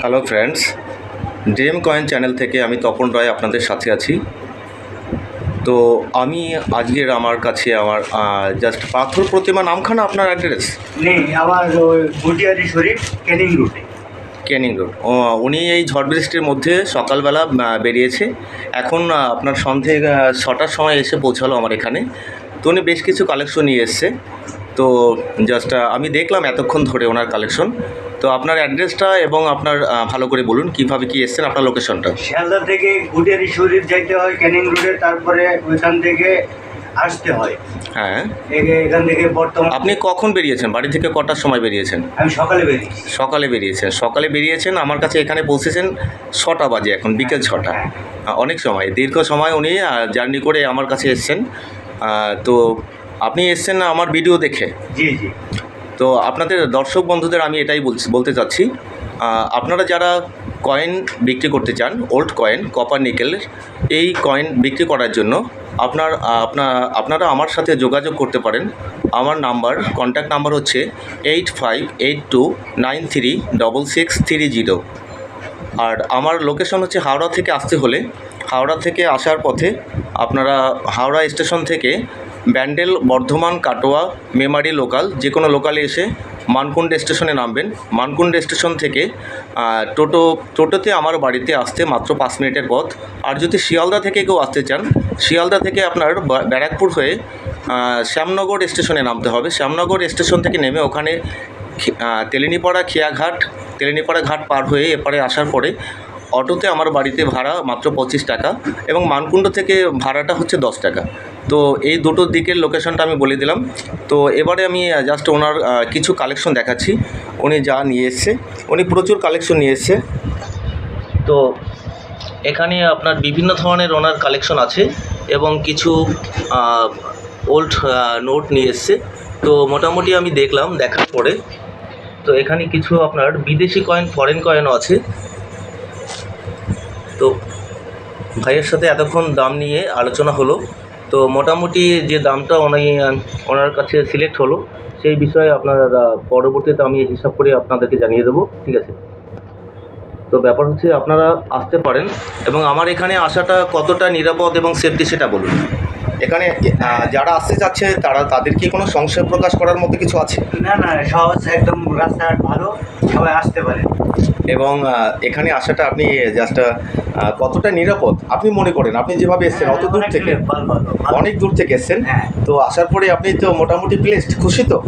Hello friends dream coin channel থেকে আমি তপন রায় আপনাদের সাথে আছি। তো আমি আজকের আমার কাছে আমার জাস্ট পাথর প্রতিমা নামখানা আপনার অ্যাড্রেস নেই আমার শরীফ ক্যানিং রুটে ক্যানিং রোড ও, উনি এই ঝড় বৃষ্টির মধ্যে সকালবেলা বেরিয়েছে। এখন আপনার সন্ধে ছটার সময় এসে পৌঁছালো আমার এখানে। তো উনি বেশ কিছু কালেকশন নিয়ে এসছে। তো জাস্ট আমি দেখলাম এতক্ষণ ধরে ওনার কালেকশন তো আপনার অ্যাড্রেসটা এবং আপনার ভালো করে বলুন কীভাবে কি এসছেন আপনার লোকেশনটা? শিয়ালদা থেকে গুটিয়ারি শরীফ যাইতে হয় ক্যানিং রুটে তারপরে ওইখান থেকে আসতে হয়। হ্যাঁ। এখান থেকে বর্তমান আপনি কখন বেরিয়েছেন? বাড়ি থেকে কটার সময় বেরিয়েছেন? আমি সকালে বেরিয়েছি। সকালে বেরিয়েছেন। সকালে বেরিয়েছেন আমার কাছে এখানে পৌঁছেছেন ছটা বাজে এখন বিকেল ছটা। অনেক সময় দীর্ঘ সময় উনি জার্নি করে আমার কাছে এসছেন। তো আপনি এসছেন আমার ভিডিও দেখে। জি জি। তো আপনাদের দর্শক বন্ধুদের আমি এটাই বলছি, বলতে চাচ্ছি আপনারা যারা কয়েন বিক্রি করতে চান ওল্ড কয়েন কপার নিকেলের এই কয়েন বিক্রি করার জন্য আপনার আপনার আপনারা আমার সাথে যোগাযোগ করতে পারেন। আমার নাম্বার কন্ট্যাক্ট নাম্বার হচ্ছে eight five eight two nine three double six three zero. আর আমার লোকেশন হচ্ছে হাওড়া থেকে আসতে হলে, হাওড়া থেকে আসার পথে আপনারা হাওড়া স্টেশন থেকে ব্যান্ডেল, বর্ধমান, কাটোয়া, মেমারি লোকাল যে কোনো লোকালে এসে মানকুণ্ড স্টেশনে নামবেন। মানকুণ্ড স্টেশন থেকে টোটো, টোটোতে আমার বাড়িতে আসতে মাত্র পাঁচ মিনিটের পথ। আর যদি শিয়ালদা থেকে কেউ আসতে চান, শিয়ালদা থেকে আপনার ব্যারাকপুর হয়ে শ্যামনগর স্টেশনে নামতে হবে। শ্যামনগর স্টেশন থেকে নেমে ওখানে তেলেনিপাড়া খেয়াঘাট তেলেনিপাড়া ঘাট পার হয়ে এপারে আসার পরে অটোতে আমার বাড়িতে ভাড়া মাত্র পঁচিশ টাকা এবং মানকুণ্ড থেকে ভাড়াটা হচ্ছে দশ টাকা। তো এই দুটো দিকের লোকেশনটা আমি বলে দিলাম। তো এবারে আমি জাস্ট ওনার কিছু কালেকশন দেখাচ্ছি। উনি যা নিয়ে এসছে। উনি প্রচুর কালেকশন নিয়ে এসছে। তো এখানে আপনার বিভিন্ন ধরনের ওনার কালেকশন আছে এবং কিছু ওল্ড নোট নিয়ে এসছে। তো মোটামুটি আমি দেখলাম দেখার পরে। তো এখানে কিছু আপনার বিদেশি কয়েন ফরেন কয়েনও আছে তো ভাইয়ের সাথে এতক্ষণ দাম নিয়ে আলোচনা হলো। তো মোটামুটি যে দামটা ওনাই, ওনার কাছে সিলেক্ট হলো, সেই বিষয়ে আপনারা পরবর্তীতে আমি হিসাব করে আপনাদেরকে জানিয়ে দেবো, ঠিক আছে? তো ব্যাপার হচ্ছে আপনারা আসতে পারেন এবং আমার এখানে আসাটা কতটা নিরাপদ এবং সেফটি সেটা বলুন। এখানে যারা আসতে চাচ্ছে তারা তাদের কি কোনো সংশয় প্রকাশ করার মতো কিছু আছে? না না সহজ একদম রাস্তাঘাট ভালো সবাই আসতে পারে। এবং এখানে আসাটা আপনি জাস্ট কতটা নিরাপদ? আপনি মনে করেন আপনি যেভাবে এসছেন অত দূর থেকে। অনেক দূর থেকে এসছেন? হ্যাঁ। তো আসার পরে আপনি তো মোটামুটি প্লেসড খুশি তো?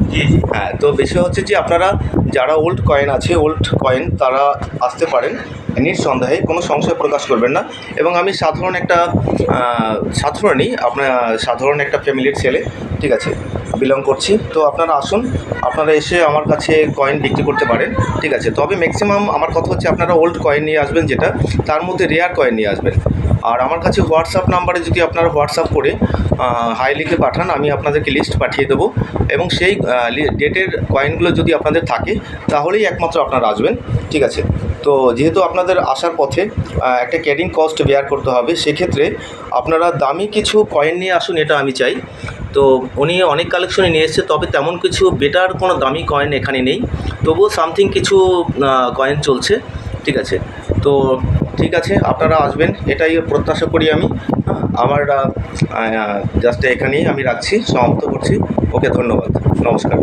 হ্যাঁ তো বিষয় হচ্ছে যে আপনারা যারা ওল্ড কয়েন আছে ওল্ড কয়েন তারা আসতে পারেন। নিঃসন্দেহে কোনো সংশয় প্রকাশ করবেন না। এবং আমি সাধারণ একটা সাধারণই আপনার সাধারণ একটা ফ্যামিলির ছেলে, ঠিক আছে বিলং করছি। তো আপনারা আসুন, আপনারা এসে আমার কাছে কয়েন বিক্রি করতে পারেন, ঠিক আছে। তবে ম্যাক্সিমাম আমার কথা হচ্ছে আপনারা ওল্ড কয়েন নিয়ে আসবেন যেটা, তার মধ্যে রেয়ার কয়েন নিয়ে আসবেন। আর আমার কাছে হোয়াটসঅ্যাপ নাম্বারে যদি আপনারা হোয়াটসঅ্যাপ করে হাই লিখে পাঠান, আমি আপনাদেরকে লিস্ট পাঠিয়ে দেবো। এবং সেই ডেটের কয়েনগুলো যদি আপনাদের থাকে, তাহলেই একমাত্র আপনারা আসবেন। ঠিক আছে? তো যেহেতু আপনাদের আসার পথে একটা ক্যারিং কস্ট বেয়ার করতে হবে, সেক্ষেত্রে আপনারা দামি কিছু কয়েন নিয়ে আসুন, এটা আমি চাই। তো উনি অনেক কালেকশনে নিয়ে এসেছে, তবে তেমন কিছু বেটার কোনো দামি কয়েন এখানে নেই। তবুও সামথিং কিছু কয়েন চলছে। ঠিক আছে? তো ঠিক আছে, আপনারা আসবেন, এটাই প্রত্যাশা করি আমি। আমার জাস্ট এখানেই আমি রাখছি, সমাপ্ত করছি। ওকে, ধন্যবাদ। নমস্কার।